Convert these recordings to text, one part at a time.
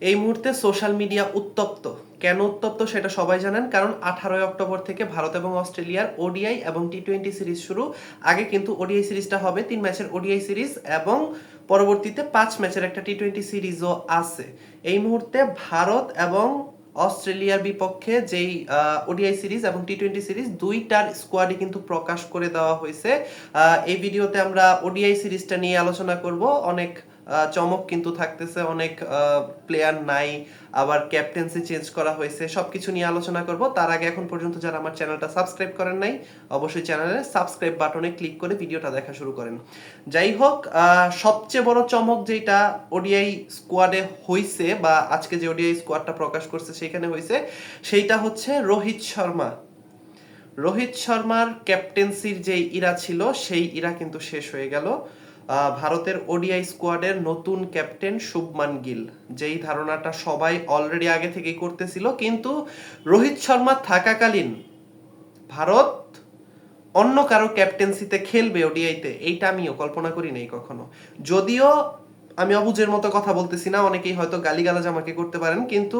এই মুহূর্তে social media উত্তপ্ত। কেন উত্তপ্ত সেটা সবাই জানেন, কারণ আঠারোই অক্টোবর থেকে ভারত এবং অস্ট্রেলিয়ার ওডিআই এবং টি টোয়েন্টি সিরিজ শুরু। আগে কিন্তু ওডিআই সিরিজটা হবে তিন ম্যাচের ওডিআই সিরিজ এবং পরবর্তীতে পাঁচ ম্যাচের একটা টি টোয়েন্টি সিরিজও আছে। এই মুহূর্তে ভারত এবং অস্ট্রেলিয়ার বিপক্ষে যেই ওডিআই সিরিজ এবং টি টোয়েন্টি সিরিজ দুইটার স্কোয়াডই কিন্তু প্রকাশ করে দেওয়া হয়েছে। এই ভিডিওতে আমরা ওডিআই সিরিজটা নিয়ে আলোচনা করব। অনেক চমক কিন্তু থাকতেছে, অনেক প্লেয়ার নাই, আবার ক্যাপ্টেন্সি চেঞ্জ করা হয়েছে, সবকিছু নিয়ে আলোচনা করব। তার আগে এখন পর্যন্ত যারা আমার চ্যানেলটা সাবস্ক্রাইব করেন নাই, অবশ্যই চ্যানেলে সাবস্ক্রাইব বাটনে ক্লিক করে ভিডিওটা দেখা শুরু করেন। যাই হোক সবচেয়ে বড় চমক যেটা ওডিআই স্কোয়াডে হইছে, বা আজকে যে ওডিআই স্কোয়াডটা প্রকাশ করছে সেখানে হইছে, সেইটা হচ্ছে রোহিত শর্মা। রোহিত শর্মার ক্যাপ্টেন্সির যে ইরা ছিল, সেই ইরা কিন্তু শেষ হয়ে গেল। ভারতের ওডিআই স্কোয়াডের নতুন ক্যাপ্টেন শুভমান গিল। যেই ধারণাটা সবাই অলরেডি আগে থেকেই করতেছিল, কিন্তু রোহিত শর্মা থাকাকালীন ভারত অন্য কারও ক্যাপ্টেন্সিতে খেলবে ওডিআইতে, এইটা আমিও কল্পনা করি নাই কখনো। যদিও আমি অবুজের মতো কথা বলতেছি না, অনেকেই হয়তো গালিগালাজ আমাকে করতে পারেন, কিন্তু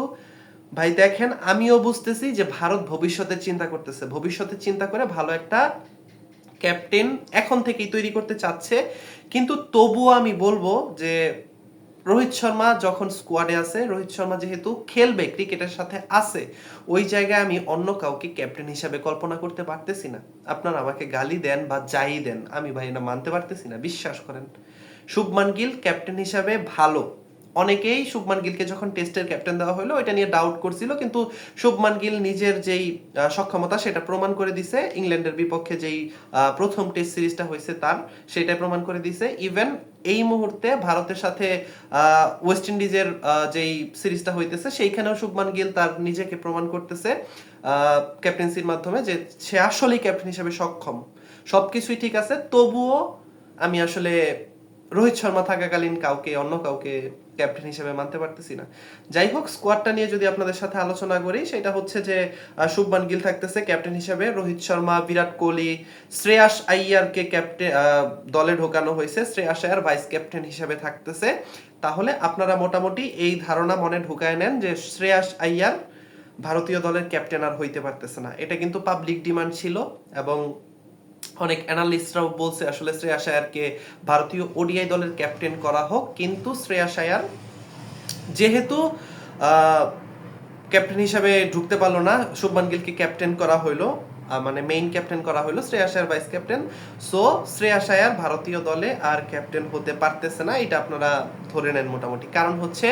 ভাই দেখেন, আমিও বুঝতেছি যে ভারত ভবিষ্যতের চিন্তা করতেছে। ভবিষ্যতের চিন্তা করে ভালো একটা ক্যাপ্টেন এখন থেকেই তৈরি করতে চাচ্ছে। কিন্তু তবুও আমি বলব যে, রোহিত শর্মা যখন স্কোয়াডে আছে, রোহিত শর্মা যেহেতু খেলবে, ক্রিকেটের সাথে আছে, ওই জায়গায় আমি অন্য কাউকে ক্যাপ্টেন হিসাবে কল্পনা করতে পারতেছি না। আপনারা আমাকে গালি দেন বা যাই দেন, আমি ভাই এটা মানতে পারতেছি না, বিশ্বাস করেন। শুভমান গিল ক্যাপ্টেন হিসাবে ভালো। অনেকেই শুভমান গিলকে যখন টেস্টের ক্যাপ্টেন দেওয়া হলো এটা নিয়ে ডাউট করছিল, কিন্তু শুভমান গিল নিজের যেই সক্ষমতা, সেটা প্রমাণ করে দিছে। ইংল্যান্ডের বিপক্ষে যেই প্রথম টেস্ট সিরিজটা হয়েছে তার, সেটাই প্রমাণ করে দিছে। ইভেন এই মুহূর্তে ভারতের সাথে ওয়েস্ট ইন্ডিজের যেই সিরিজটা হইতেছে, সেইখানেও শুভমান গিল তার নিজেকে প্রমাণ করতেছে ক্যাপ্টেন্সির মাধ্যমে যে সে আসলেই ক্যাপ্টেন হিসেবে সক্ষম। সবকিছুই ঠিক আছে, তবুও আমি আসলে রোহিত শর্মা থাকাকালীন কাউকে, অন্য কাউকে ক্যাপ্টেন হিসেবে মানতে পারতেছি না। যাই হোক স্কোয়াডটা নিয়ে যদি আপনাদের সাথে আলোচনা করি, সেটা হচ্ছে যে শুভমান গিল থাকতেছে ক্যাপ্টেন হিসেবে। রোহিত শর্মা, বিরাট কোহলি, শ্রেয়াস আইয়ারকে ক্যাপ্টেন দলে ঢোকানো হয়েছে। শ্রেয়াস আইয়ার ভাইস ক্যাপ্টেন হিসেবে থাকতেছে। তাহলে আপনারা মোটামুটি এই ধারণা মনে ঢুকায় নেন যে, শ্রেয়াস আইয়ার ভারতীয় দলের ক্যাপ্টেন আর হইতে পারতেছে না। এটা কিন্তু পাবলিক ডিমান্ড ছিল এবং অনেক অ্যানালিস্টরাও বলছে আসলে শ্রেয়া আয়ারকে ভারতীয় ওডিআই দলের ক্যাপ্টেন করা হোক, কিন্তু শ্রেয়া আয়ার যেহেতু ক্যাপ্টেন হিসাবে ঢুকতে পারল না, শুভমান গিলকে ক্যাপ্টেন করা হইল মানে মেইন ক্যাপ্টেন করা হইল Shreyas Iyer vice captain so Shreyas Iyer ভারতীয় দলে আর ক্যাপ্টেন হতে পারতেছে না, এটা আপনারা ধরে নেন মোটামুটি। কারণ হচ্ছে,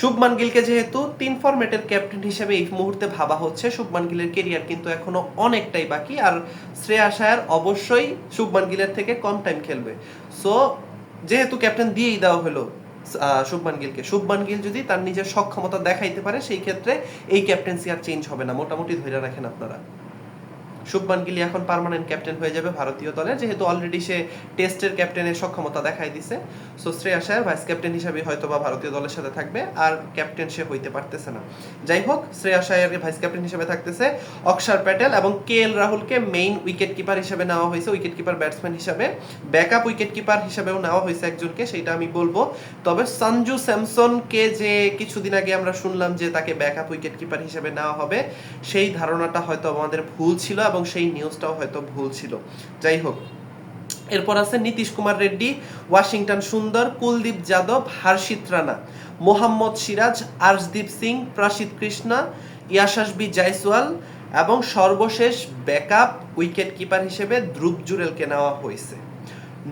শুভমান গিলকে যেহেতু তিন ফরম্যাটের ক্যাপ্টেন হিসেবে এই মুহূর্তে ভাবা হচ্ছে, শুভমান গিলের কেরিয়ার কিন্তু এখনও অনেকটাই বাকি। আর শ্রেয়াস আয়ার অবশ্যই শুভমান গিলের থেকে কম টাইম খেলবে। সো যেহেতু ক্যাপ্টেন দিয়েই দেওয়া হলো শুভমান গিলকে। শুভমান গিল যদি তার নিজের সক্ষমতা দেখাইতে পারে, সেই ক্ষেত্রে এই ক্যাপ্টেন্সি আর চেঞ্জ হবে না। মোটামুটি ধরে রাখেন আপনারা। শুভমান গিলি এখন পার্মানেন্ট ক্যাপ্টেন হয়ে যাবে ভারতীয় দলের যেহেতু অলরেডি সে টেস্টের ক্যাপ্টেনের সক্ষমতা দেখাই দিছে। So Shreyas Iyer vice captain হিসাবে হয়তো বা ভারতীয় দলের সাথে থাকবে, আর ক্যাপ্টেন সে হইতে পারতেছে না। যাই হোক শ্রেয়াস আয়ার ভাইস ক্যাপ্টেন হিসেবে থাকতেছে অক্ষর প্যাটেল এবং কে এল রাহুলকে মেইন উইকেট কিপার হিসেবে নেওয়া হয়েছে উইকেট কিপার ব্যাটসম্যান হিসাবে। ব্যাকআপ উইকেট কিপার হিসেবেও নেওয়া হয়েছে একজনকে সেটা আমি বলব। তবে সঞ্জু স্যামসনকে যে কিছুদিন আগে আমরা শুনলাম যে তাকে ব্যাকআপ উইকেট কিপার হিসেবে নেওয়া হবে, সেই ধারণাটা হয়তো আমাদের ভুল ছিল এবং সেই নিউজটাও হয়তো ভুল ছিল। যাই হোক, এরপর আছে নীতিশ কুমার রেড্ডি, ওয়াশিংটন সুন্দর, কুলদীপ যাদব, হর্ষিত রানা, মোহাম্মদ সিরাজ, আর্শদীপ সিং প্রাসিদ কৃষ্ণা, ইয়াশাসবি জাইসওয়াল এবং সর্বশেষ ব্যাকআপ উইকেট কিপার হিসেবে ধ্রুব জুরেলকে নেওয়া হয়েছে।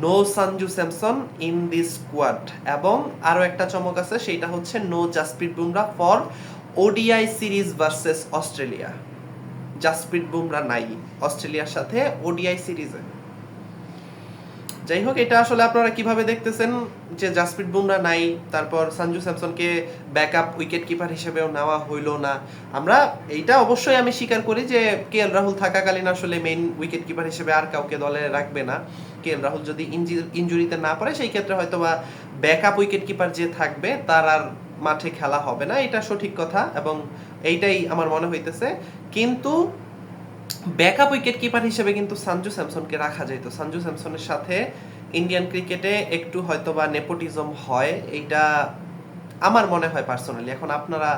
No Sanju Samson in this squad এবং আরও একটা চমক আছে, সেইটা হচ্ছে no Jasprit Bumrah for ODI series versus Australia. Jasprit Bumrah নাই, অস্ট্রেলিয়ার সাথে ওডিআই সিরিজে। যাই হোক এটা আসলে আপনারা কীভাবে দেখতেছেন যে জাসপ্রীত বুমরা নাই, তারপর সঞ্জু স্যামসনকে ব্যাকআপ উইকেট কিপার হিসেবেও নেওয়া হইল না। আমরা এইটা অবশ্যই আমি স্বীকার করি যে কে এল রাহুল থাকাকালীন আসলে মেইন উইকেট কিপার হিসেবে আর কাউকে দলে রাখবে না। কে এল রাহুল যদি ইঞ্জুরিতে না পারে সেই ক্ষেত্রে হয়তো বা ব্যাকআপ উইকেট কিপার যে থাকবে, তার আর মাঠে খেলা হবে না, এটা সঠিক কথা। এবং এইটাই আমার মনে হইতেছে। কিন্তু ব্যাকআপ উইকেট কিপার হিসেবে কিন্তু সঞ্জু স্যামসনকে রাখা যেত সঞ্জু স্যামসনের সাথে ইন্ডিয়ান ক্রিকেটে একটু হয়তো বা নেপোটিজম হয়। এইটা আমার মনে হয় পার্সোনালি এখন আপনারা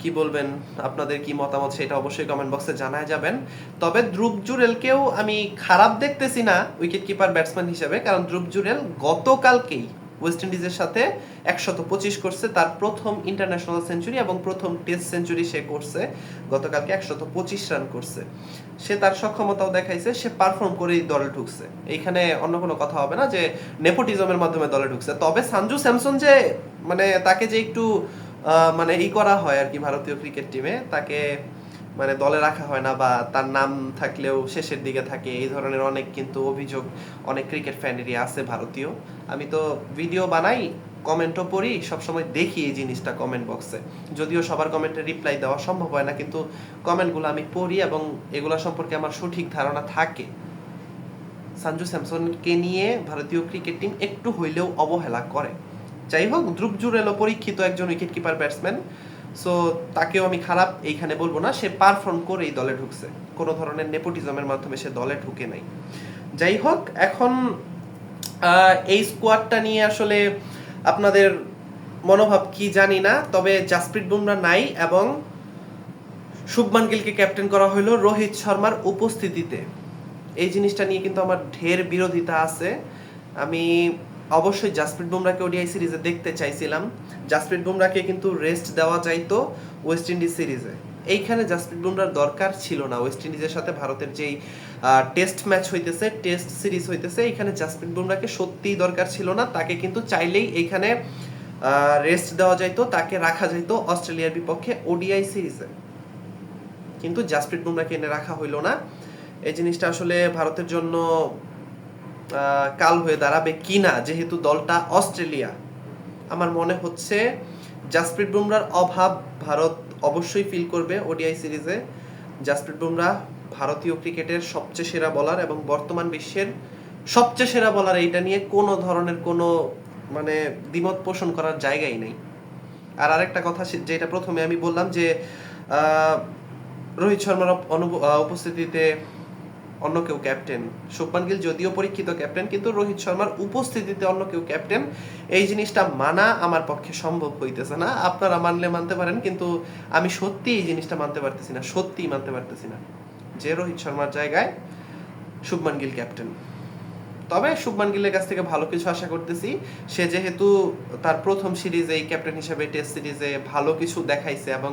কি বলবেন, আপনাদের কি মতামত সেটা অবশ্যই কমেন্ট বক্সে জানায় যাবেন। তবে ধ্রুব জুরেলকেও আমি খারাপ দেখতেছি না উইকেট কিপার ব্যাটসম্যান হিসেবে। কারণ ধ্রুব জুরেল গতকালকেই ওয়েস্ট ইন্ডিজের সাথে একশত পঁচিশ করছে, তার প্রথম ইন্টারন্যাশনাল সেঞ্চুরি এবং প্রথম টেস্ট সেঞ্চুরি সে করছে। গতকালকে একশত পঁচিশ রান করছে। সে তার সক্ষমতাও দেখাইছে, সে পারফর্ম করেই দলে ঢুকছে। এইখানে অন্য কোনো কথা হবে না যে নেপোটিজমের মাধ্যমে দলে ঢুকছে। তবে সানজু স্যামসন যে মানে তাকে যে একটু মানে ই করা হয় আর কি ভারতীয় ক্রিকেট টিমে তাকে মানে দলে রাখা হয় না বা তার নাম থাকলেও শেষের দিকে থাকে। এই ধরনের অনেক কিন্তু অভিযোগ, অনেক ক্রিকেট ফ্যানেরই আছে ভারতীয়। আমি তো ভিডিও বানাই, কমেন্টও পড়ি, সবসময় দেখি এই জিনিসটা কমেন্ট বক্সে যদিও সবার কমেন্টে রিপ্লাই দেওয়া সম্ভব হয় না, কিন্তু কমেন্টগুলো আমি পড়ি এবং এগুলো সম্পর্কে আমার সঠিক ধারণা থাকে। সঞ্জু স্যামসনকে নিয়ে ভারতীয় ক্রিকেট টিম একটু হইলেও অবহেলা করে। যাই হোক ধ্রুব জুরেলও পরীক্ষিত একজন উইকেট কিপার ব্যাটসম্যান সো তাকেও আমি খারাপ এইখানে বলব না, সে পারফর্ম করে এই দলে ঢুকছে। কোনো ধরনের নেপোটিজমের মাধ্যমে সে দলে ঢুকে নাই। যাই হোক, এখন এই স্কোয়াডটা নিয়ে আসলে আপনাদের মনোভাব কি জানি না, তবে জাসপ্রীত বুমরা নাই এবং শুভমান গিলকে ক্যাপ্টেন করা হলো রোহিত শর্মার উপস্থিতিতে। এই জিনিসটা নিয়ে কিন্তু আমার ঢের বিরোধিতা আছে। আমি অবশ্যই জাসপ্রীত বুমরাকে ওডিআই সিরিজে দেখতে চাইছিলাম। জাসপ্রীত বুমরাকে কিন্তু রেস্ট দেওয়া যাইতো ওয়েস্ট ইন্ডিজ সিরিজে এইখানে জাসপ্রীত বুমরার দরকার ছিল না। ওয়েস্ট ইন্ডিজের সাথে ভারতের যেই টেস্ট ম্যাচ হইতেছে টেস্ট সিরিজ হইতেছে এখানে জাসপ্রীত বুমরাকে সত্যিই দরকার ছিল না। তাকে কিন্তু চাইলেই এইখানে রেস্ট দেওয়া যাইতো, তাকে রাখা যাইতো অস্ট্রেলিয়ার বিপক্ষে ওডিআই সিরিজে কিন্তু জাসপ্রীত বুমরাকে এনে রাখা হইল না। এই জিনিসটা আসলে ভারতের জন্য কাল হয়ে দাঁড়াবে কিনা, যেহেতু দলটা অস্ট্রেলিয়া। আমার মনে হচ্ছে জাসপ্রীত বুমরার অভাব ভারত অবশ্যই ফিল করবে ওডিআই সিরিজে। জাসপ্রীত বুমরা ভারতীয় ক্রিকেটের সবচেয়ে সেরা বলার এবং বর্তমান বিশ্বের সবচেয়ে সেরা বলার এইটা নিয়ে কোনো ধরনের কোনো মানে দ্বিমত পোষণ করার জায়গাই নেই। আর আরেকটা কথা যেটা প্রথমে আমি বললাম যে রোহিত শর্মার অপ- অনুপ- উপস্থিতিতে অন্য কেউ ক্যাপ্টেন শুভমান গিল যদিও পরীক্ষিত ক্যাপ্টেন কিন্তু রোহিত শর্মার উপস্থিতিতে অন্য কেউ ক্যাপ্টেন এই জিনিসটা মানা আমার পক্ষে সম্ভব হইতেছে না। আপনারা মানলে মানতে পারেন, কিন্তু আমি সত্যি এই জিনিসটা মানতে পারতেছি না, সত্যিই মানতে পারতেছি না। যে রোহিত শর্মার জায়গায় শুভমান গিল ক্যাপ্টেন তবে শুভমান গিলের কাছ থেকে ভালো কিছু আশা করতেছি। সে যেহেতু তার প্রথম সিরিজে ক্যাপ্টেন হিসেবে টেস্ট সিরিজে ভালো কিছু দেখাইছে এবং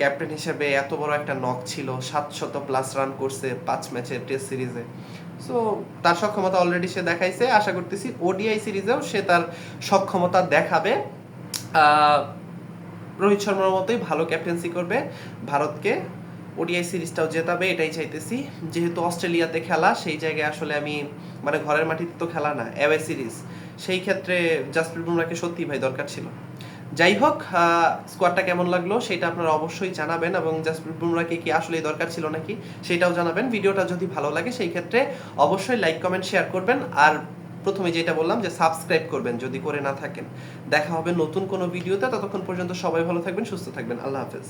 ক্যাপ্টেন হিসেবে এত বড় একটা নক ছিল, সাতশত প্লাস রান করছে পাঁচ ম্যাচের টেস্ট সিরিজে। সো তার সক্ষমতা অলরেডি সে দেখাইছে। আশা করতেছি ওডিআই সিরিজেও সে তার সক্ষমতা দেখাবে। রোহিত শর্মার মতোই ভালো ক্যাপ্টেন্সি করবে ভারতকে। ওডিআই সিরিজটাও জেতাবে, এটাই চাইতেছি। যেহেতু অস্ট্রেলিয়াতে খেলা, সেই জায়গায় আসলে আমি মানে ঘরের মাটিতে তো খেলা না অ্যাওয়ে সিরিজ সেই ক্ষেত্রে জাসপ্রীত বুমরাকে সত্যি ভাই দরকার ছিল। যাই হোক স্কোয়াডটা কেমন লাগল সেটা আপনারা অবশ্যই জানাবেন এবং জাসপ্রীত বুমরাকে কি আসলে দরকার ছিল নাকি সেটাও জানাবেন। ভিডিওটা যদি ভালো লাগে সেই ক্ষেত্রে অবশ্যই লাইক কমেন্ট শেয়ার করবেন। আর প্রথমে যেটা বললাম যে সাবস্ক্রাইব করবেন যদি করে না থাকেন। দেখা হবে নতুন কোনো ভিডিওতে, ততক্ষণ পর্যন্ত সবাই ভালো থাকবেন, সুস্থ থাকবেন। আল্লাহ হাফেজ।